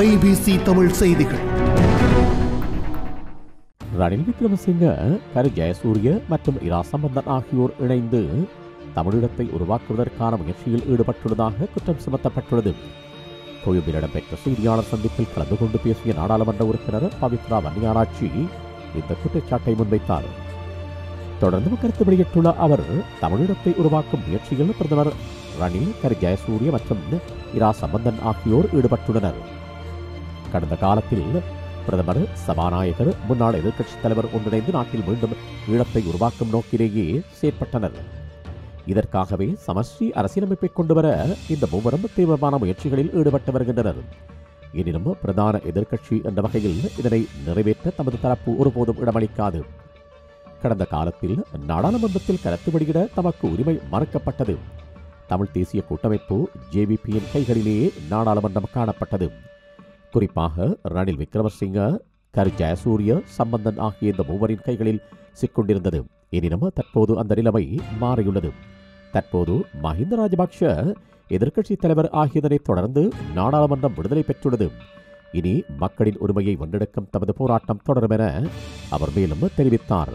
IBC Tamil செய்திகள். ரணில் விக்ரமசிங்க கரு ஜெயசூரிய மற்றும் இரா சம்பந்தன் ஆகியோர் இணைந்து தமிழிடத்தை உருவாக்குவதற்கான முயற்சியில் ஈடுபட்டுள்ளதாக குற்றம் சுமத்தப்பட்டுள்ளது. கோயம்பில் இடம்பெற்ற செய்தியாளர் சந்திப்பில் கலந்து கொண்டு பேசிய நாடாளுமன்ற உறுப்பினர் பவித்ரா வன்னியாராட்சி இந்த குற்றச்சாட்டை முன்வைத்தார். தொடர்ந்து கருத்து வெளியிட்டுள்ள அவர் தமிழீழத்தை உருவாக்கும் முயற்சியில் பிரதமர் ரணில் கரு ஜெயசூரிய மற்றும் இரா சம்பந்தன் ஆகியோர் ஈடுபட்டுள்ளனர். கடந்த காலத்தில் பிரதமர் சபாநாயகர் முன்னாள் எதிர்க்கட்சித் தலைவர் ஒன்றிணைந்து நாட்டில் மீண்டும் ஈழத்தை உருவாக்கும் நோக்கிலேயே செயற்பட்டனர். இதற்காகவே சமஸ்டி அரசியலமைப்பை கொண்டுவர இந்த மூவரும் தீவிரமான முயற்சிகளில் ஈடுபட்டு வருகின்றனர். எனினும் பிரதான எதிர்க்கட்சி என்ற வகையில் இதனை நிறைவேற்ற தமது தரப்பு ஒருபோதும் இடமளிக்காது. கடந்த காலத்தில் நாடாளுமன்றத்தில் கருத்து வெளியிட தமக்கு உரிமை மறுக்கப்பட்டது. தமிழ் தேசிய கூட்டமைப்பு ஜேவிபியின் கைகளிலேயே நாடாளுமன்றம் காணப்பட்டது. குறிப்பாக ரணில் விக்ரமசிங்க கரு ஜெயசூரிய சம்பந்தன் ஆகிய இந்த மூவரின் கைகளில் சிக்கொண்டிருந்தது. எனினும் தற்போது அந்த நிலைமை மாறியுள்ளது. தற்போது மஹிந்த ராஜபக்ஷ எதிர்க்கட்சித் தலைவர் ஆகியதனை தொடர்ந்து நாடாளுமன்றம் விடுதலை பெற்றுள்ளது. இனி மக்களின் உரிமையை வென்றெடுக்கும் தமது போராட்டம் தொடரும் என அவர் மேலும் தெரிவித்தார்.